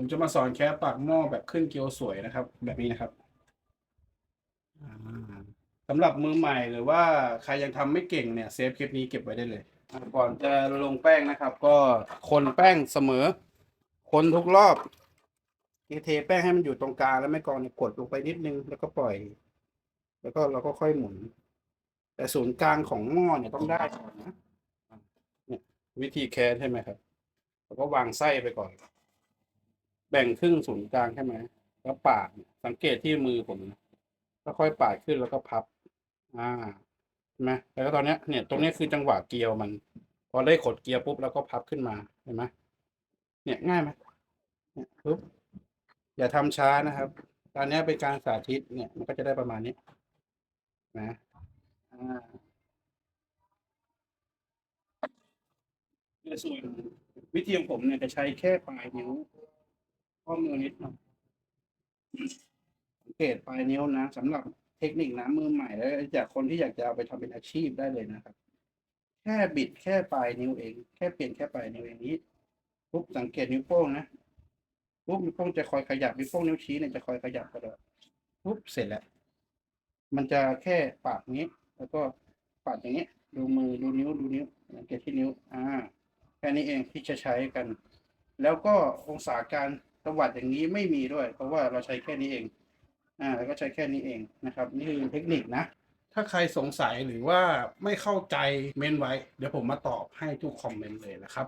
ผมจะมาสอนแค่ปากหม้อแบบขึ้นเกียวสวยนะครับ แบบนี้นะครับสำหรับมือใหม่หรือว่าใครยังทำไม่เก่งเนี่ยเซฟคลิปนี้เก็บไว้ได้เลยก่อนจะลงแป้งนะครับ ก็คนแป้งเสมอ คนทุกรอบเทแป้งให้มันอยู่ตรงกลางแล้วไม่กรองกดลงไปนิดนึงแล้วก็ปล่อย แล้วก็เราก็ค่อยหมุน แต่ศูนย์กลางของหม้อเนี่ยต้องได้ก่อนนะวิธีแคสใช่ไหมครับแล้วก็วางไส้ไปก่อน แบ่งครึ่งศูนย์กลางใช่ไหมแล้วปาดสังเกตที่มือผมก็ค่อยปาดขึ้นแล้วก็พับ อ่าใช่ไหมแล้วก็ตอนนี้เนี่ย ตรงนี้คือจังหวะเกียวมัน พอได้ขดเกียวปุ๊บแล้วก็พับขึ้นมาเห็นไหมเนี่ยง่ายไหมเนี่ยปุ๊บอย่าทำช้านะครับตอนนี้เป็นการสาธิตเนี่ยมันก็จะได้ประมาณนี้ นะอ่าส่วนวิธีของผมเนี่ยจะใช้แค่ปลายนิ้ว ข้อมือนิดหน่อยสังเกตปลายนิ้วนะสำหรับเทคนิคนะมือใหม่แล้วจากคนที่อยากจะเอาไปทำเป็นอาชีพได้เลยนะครับ แค่บิดแค่ปลายนิ้วเอง แค่เปลี่ยนแค่ปลายนิ้วเองนี้ปุ๊บสังเกตนิ้วโป้งนะปุ๊บนิ้วโป้งจะคอยขยับนิ้วโป้งนิ้วชี้เนี่ยจะคอยขยับตลอดปุ๊บเสร็จแล้ว มันจะแค่ปาดนี้ แล้วก็ปาดอย่างนี้ ดูมือดูนิ้วดูนิ้วสังเกตที่นิ้ว อ่าแค่นี้เองที่จะใช้กัน แล้วก็องศาการ ประวัติอย่างนี้ไม่มีด้วย เพราะว่าเราใช้แค่นี้เองอ่าแล้วก็ใช้แค่นี้เองนะครับ นี่คือเทคนิคนะ ถ้าใครสงสัยหรือว่าไม่เข้าใจเมนไว้ เดี๋ยวผมมาตอบให้ทุกคอมเมนต์เลยนะครับ